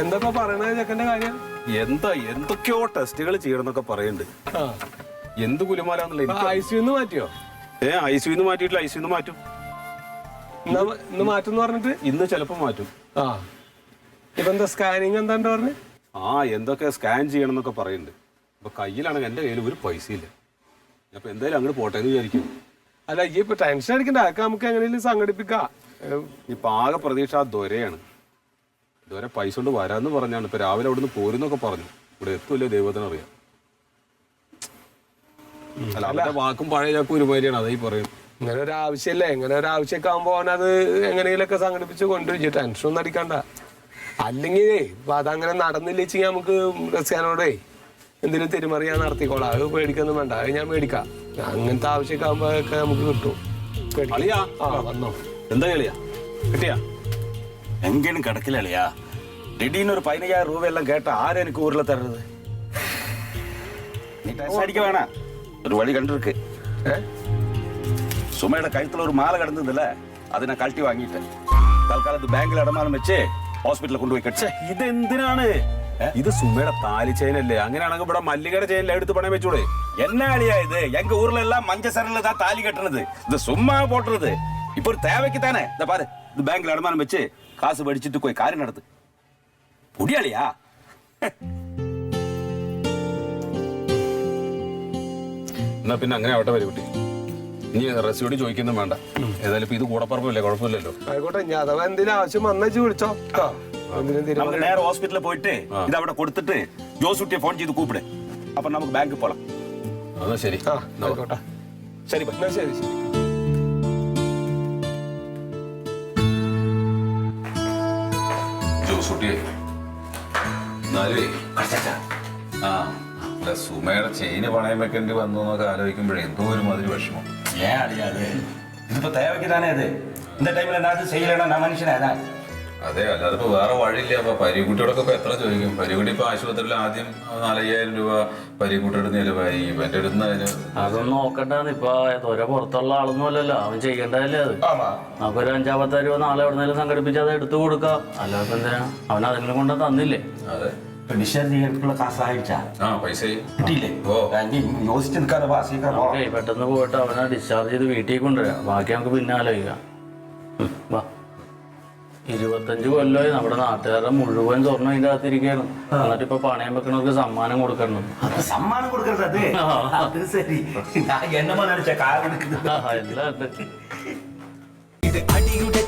എന്താ ചെക്കന്റെ കാര്യം? എന്താ എന്തൊക്കെയോ ടെസ്റ്റുകൾ ചെയ്യണമെന്നൊക്കെ പറയുന്നുണ്ട്. എന്ത് കുലുമാലാന്നുള്ള ഐ സിന്ന് മാറ്റിയോ? ഏ ഐ സിന്ന് മാറ്റിയിട്ടില്ല ഐ സിന്ന് മാറ്റും. ഇന്ന് മാറ്റും പറഞ്ഞിട്ട്? ഇന്ന് ചെലപ്പോ മാറ്റും. ആ. ഇപ്പൊ എന്താ സ്കാനിങ് എന്താണ്ട് പറഞ്ഞു? ആ എന്തൊക്കെ സ്കാൻ ചെയ്യണം എന്നൊക്കെ പറയുന്നുണ്ട്. അപ്പൊ കയ്യിലാണെങ്കിൽ എന്റെ കയ്യിൽ ഒരു പൈസ ഇല്ല അപ്പൊ എന്തായാലും അങ്ങോട്ട് പോട്ടെ എന്ന് വിചാരിക്കും അല്ല ഈ ഇപ്പൊ ടെൻഷൻ അടിക്കണ്ട. അതൊക്കെ നമുക്ക് എങ്ങനെയും സംഘടിപ്പിക്കാം. ഇപ്പൊ ആകെ പ്രതീക്ഷ ആ ദൊരയാണ്. ദൊര പൈസ കൊണ്ട് വരാന്ന് പറഞ്ഞാണ്. ഇപ്പൊ രാവിലെ അവിടുന്ന് പോരുന്നൊക്കെ പറഞ്ഞു. ഇവിടെ എത്തൂല്ലേ ദൈവത്തിന് അറിയാം. അല്ല അവരുടെ വാക്കും പഴയ ചാക്കും ഒരുമാതിരിയാണ്. അതായി പറയും ഇങ്ങനെ ഒരു ആവശ്യമല്ലേ. ഇങ്ങനെ ഒരു ആവശ്യമൊക്കെ ആകുമ്പോ അവനത് എങ്ങനെയൊക്കെ സംഘടിപ്പിച്ച് കൊണ്ടുവച്ചു ടെൻഷൻ ഒന്നും അടിക്കണ്ട. അല്ലെങ്കിൽ ഇപ്പൊ അതങ്ങനെ നടന്നില്ല വെച്ചാൽ നമുക്ക് റസിയാനോടേ എന്തെങ്കിലും തിരുമറിയാൻ നടത്തിക്കോളാം. അത് പേടിക്കൊന്നും വേണ്ട. അത് ഞാൻ മേടിക്കാം. അങ്ങനത്തെ ആവശ്യമൊക്കെ ആകുമ്പോഴൊക്കെ നമുക്ക് കിട്ടും. ആ വന്നോ. എന്താ കളിയാ കിട്ടിയാ எங்கேன்னு கிடைக்கல இல்லையா திடீர்னு ஒரு பதினஞ்சாயிரம் ரூபாய் எல்லாம் கேட்டா ஆறு எனக்கு ஊர்ல தர்றது நீ டெஸ்ட் அடிக்க வேணாம் ஒரு வழி கண்டிருக்கு ഏ சுமையோட கழுத்துல ஒரு மாலை கிடந்ததுல அதை நான் கழட்டி வாங்கிட்டேன் தற்காலத்து பேங்க்ல இடமாலும் வச்சு ஹாஸ்பிட்டல்ல கொண்டு போய் கட்சி ഇതെന്തിനാണ് ഇത് സുമയുടെ താലി ചെയിനല്ലേ അങ്ങനെയാണെങ്കിൽ ഇവിടെ മല്ലികയുടെ ചെയിനിൽ എടുത്ത് പണയം വെച്ചൂടെ என்ன அழியா இது எங்க ஊர்ல எல்லாம் மஞ்ச சரல தான் தாலி கட்டுறது இது சும்மா போட்டுறது இப்போ ஒரு தேவைக்கு தானே இந்த பாரு இந்த பேங்க்ல அடமானம் வச்சு காசு படிச்சுட்டு போய் காரியம் நடத்து முடியாளியா എന്നാ പിന്നെ അങ്ങനെ ആവട്ടെ പരികുട്ടി ഇനി റെസിയോട് ചോദിക്കൊന്നും വേണ്ട ഏതായാലും ഇപ്പൊ ഇത് കൂടപ്പറപ്പില്ലേ കുഴപ്പമില്ലല്ലോ ആയിക്കോട്ടെ ഞാൻ അഥവാ എന്തിനും ആവശ്യം വന്നു വിളിച്ചോ കേട്ടോ എന്തിനും நமக்கு തീരുമാനം நேரம் ஹாஸ்பிட்டல்ல போயிட்டு இதை அவட கொடுத்துட்டு ஜோசூட்டிய போன் செய்து கூப்பிடு அப்ப நமக்கு பேங்க் போலாம் എന്നാ ശരി ആ ആയിക്കോട്ടെ சரி பா എന്നാ ശരി ശരി ജോസൂട്ടിയെ എന്നാലേ ആ അല്ല സുമയുടെ ചെയിന് പണയം വെക്കേണ്ടി വന്നു എന്നൊക്കെ ആലോചിക്കുമ്പോഴേ എന്തോ ഒരു മാതിരി വിഷമം ஏன் அழியாது இது இப்ப தேவைக்கு தானே அது இந்த டைம்ல நான் செய்யலைன்னா நான் மனுஷனே தான் അതെ അല്ലാതെ ഇപ്പൊ വേറെ വഴിയില്ല. അപ്പൊ പരീക്കുട്ടിയോടൊക്കെ ഇപ്പൊ എത്ര ചോദിക്കും? പരീക്കുട്ടി ഇപ്പൊ ആശുപത്രിയിൽ ആദ്യം നാലയ്യായിരം രൂപ പരീക്കുട്ടിയുടെ നിലവായി ഇവന്റെ അടുത്ത് അതൊന്നും നോക്കണ്ടാന്ന്. ഇപ്പൊ ഒരേ പുറത്തുള്ള ആളൊന്നും അല്ലല്ലോ. അവൻ ചെയ്യണ്ടല്ലേ അത്? അപ്പൊ ഒരു അഞ്ചാമത്തെ രൂപ നാളെ എവിടെ നിന്നാലും സംഘടിപ്പിച്ചത് എടുത്തു കൊടുക്കാം. അല്ലാതെ എന്തിനാ? അവൻ അതെങ്കിലും കൊണ്ട് തന്നില്ലേ? അതെ. പെട്ടെന്ന് പോയിട്ട് അവനെ ഡിസ്ചാർജ് ചെയ്ത് വീട്ടിൽ കൊണ്ടുവരാം. ബാക്കി നമുക്ക് പിന്നെ ആലോചിക്കാം. വാ. ഇരുപത്തഞ്ച് കൊല്ലമായി നമ്മുടെ നാട്ടുകാരുടെ മുഴുവൻ സ്വർണം അതിന്റെ അകത്തിരിക്കുകയാണ്. എന്നിട്ട് ഇപ്പൊ പണയം വെക്കണവർക്ക് സമ്മാനം കൊടുക്കണം. സമ്മാനം കൊടുക്കരുത് അത്. ശരി. എന്നെ എല്ലാം ഉണ്ട്.